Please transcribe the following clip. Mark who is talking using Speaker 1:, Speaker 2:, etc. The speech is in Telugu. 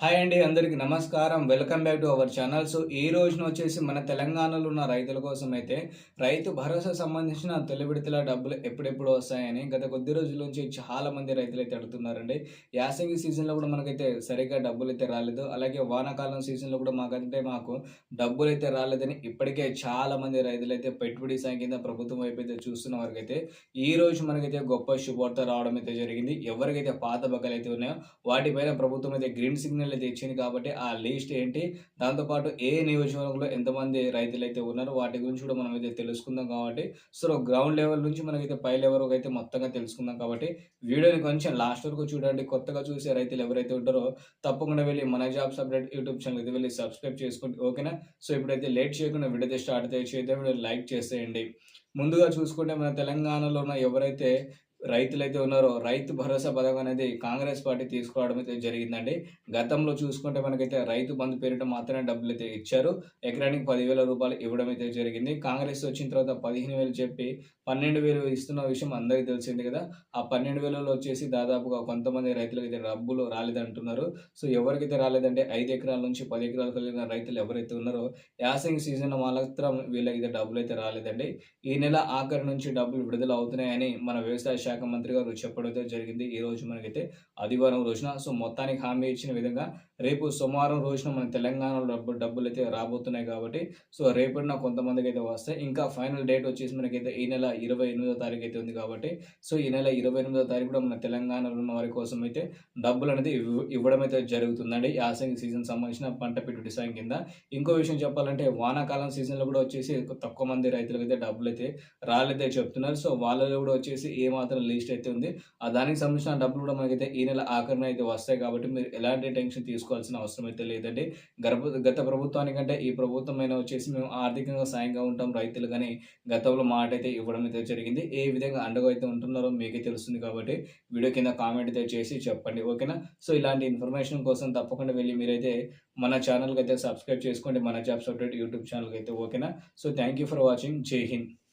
Speaker 1: హాయ్ అండి అందరికి నమస్కారం. Welcome back to our channel. So ఈ రోజున వచ్చేసి మన తెలంగాణలో ఉన్న రైతుల కోసం అయితే రైతు భరోసా సంబంధించిన తొలి విడతల డబ్బులు ఎప్పుడెప్పుడు వస్తాయని గత కొద్ది రోజుల నుంచి చాలా మంది రైతులు అయితే అడుగుతున్నారండి. యాసంగి సీజన్లో కూడా మనకైతే సరిగ్గా డబ్బులు అయితే రాలేదు. అలాగే వానాకాలం సీజన్లో కూడా మాకంటే మాకు డబ్బులు అయితే రాలేదని ఇప్పటికే చాలా మంది రైతులు అయితే పెట్టుబడి సాయం కింద ప్రభుత్వం వైపు అయితే చూస్తున్న వారికైతే ఈ రోజు మనకైతే గొప్ప శుభవార్త రావడం అయితే జరిగింది. ఎవరికైతే పాత బకలు అయితే ఉన్నాయో వాటిపైన ప్రభుత్వం అయితే గ్రీన్ సిగ్నల్ అయితే ఇచ్చింది కాబట్టి ఆ లిస్ట్ ఏంటి? దాంతోపాటు ఏ నియోజకవర్గంలో ఎంతమంది రైతులు అయితే ఉన్నారో? వాటి గురించి కూడా మనం అయితే తెలుసుకుందాం కాబట్టి. సో గ్రౌండ్ లెవెల్ నుంచి మనకైతే పై లెవెల్ వరకు అయితే మొత్తంగా తెలుసుకుందాం కాబట్టి. వీడియోని కొంచెం లాస్ట్ వరకు చూడండి. కొత్తగా చూసే రైతులు ఎవరైతే ఉంటారో తప్పకుండా వెళ్ళి మన జాబ్స్ అప్డేట్ యూట్యూబ్ ఛానల్ అయితే వెళ్ళి సబ్స్క్రైబ్ చేసుకోండి. ఓకేనా? సో ఇప్పుడైతే లేట్ చేయకుండా వీడియో స్టార్ట్ చేద్దాం. వీడియో లైక్ చేసేయండి. ముందుగా చూసుకుంటే మన తెలంగాణలో ఉన్న ఎవరైతే రైతులైతే ఉన్నారో రైతు భరోసా పథకం అనేది కాంగ్రెస్ పార్టీ తీసుకురావడం అయితే జరిగిందండి. గతంలో చూసుకుంటే మనకైతే రైతు బంధు పేరిట మాత్రమే డబ్బులు అయితే ఇచ్చారు. ఎకరానికి పదివేల రూపాయలు ఇవ్వడం అయితే జరిగింది. కాంగ్రెస్ వచ్చిన తర్వాత పదిహేను వేలు చెప్పి పన్నెండు వేలు ఇస్తున్న విషయం అందరికీ తెలిసింది కదా. ఆ పన్నెండు వేలలో వచ్చేసి దాదాపుగా కొంతమంది రైతులకైతే అయితే డబ్బులు రాలేదంటున్నారు. సో ఎవరికైతే రాలేదంటే ఐదు ఎకరాల నుంచి పది ఎకరాలు కలిగిన రైతులు ఎవరైతే ఉన్నారో యాసింగ్ సీజన్ మాత్రం వీళ్ళకైతే డబ్బులు అయితే రాలేదండి. ఈ నెల ఆఖరి నుంచి డబ్బులు విడుదల అవుతున్నాయని మన వ్యవసాయ శాఖ మంత్రి గారు చెప్పడం జరిగింది. ఈ రోజు మనకైతే ఆదివారం రోజున సో మొత్తానికి హామీ ఇచ్చిన విధంగా రేపు సోమవారం రోజున మన తెలంగాణలో డబ్బు డబ్బులు అయితే రాబోతున్నాయి కాబట్టి సో రేపటిన కొంతమందికి అయితే వస్తాయి. ఇంకా ఫైనల్ డేట్ వచ్చేసి మనకైతే ఈ నెల ఇరవై ఎనిమిదో తారీఖు అయితే ఉంది కాబట్టి సో ఈ నెల ఇరవై ఎనిమిదో తారీఖు కూడా మన తెలంగాణలో ఉన్న వారి కోసం అయితే డబ్బులు అనేది ఇవ్వడం అయితే జరుగుతుందండి. యాసంగి సీజన్ సంబంధించిన పంట పెట్టుబడి సాయం కింద. ఇంకో విషయం చెప్పాలంటే వానాకాలం సీజన్లో కూడా వచ్చేసి తక్కువ మంది రైతులకు అయితే డబ్బులు అయితే రాలేదే చెప్తున్నారు. సో వాళ్ళలో కూడా వచ్చేసి ఏ మాత్రం లిస్ట్ అయితే ఉంది. ఆ దానికి సంబంధించిన డబ్బులు కూడా మనకైతే ఈ నెల ఆఖరిన అయితే వస్తాయి కాబట్టి మీరు ఎలాంటి టెన్షన్ తీసుకోవాల్సిన అవసరం అయితే లేదండి. గర్భ గత ప్రభుత్వానికంటే ఈ ప్రభుత్వం అయినా వచ్చేసి మేము ఆర్థికంగా సాయంగా ఉంటాం. రైతులు కానీ గతంలో మాట అయితే ఇవ్వడం అయితే జరిగింది. ఏ విధంగా అండగా అయితే ఉంటున్నారో మీకే తెలుస్తుంది కాబట్టి వీడియో కింద కామెంట్ అయితే చేసి చెప్పండి. ఓకేనా? సో ఇలాంటి ఇన్ఫర్మేషన్ కోసం తప్పకుండా వెళ్ళి మీరైతే మన ఛానల్కి అయితే సబ్స్క్రైబ్ చేసుకోండి. మన జాబ్స్ అప్డేట్ యూట్యూబ్ ఛానల్కి అయితే ఓకేనా? So thank you for watching. Jai Hind.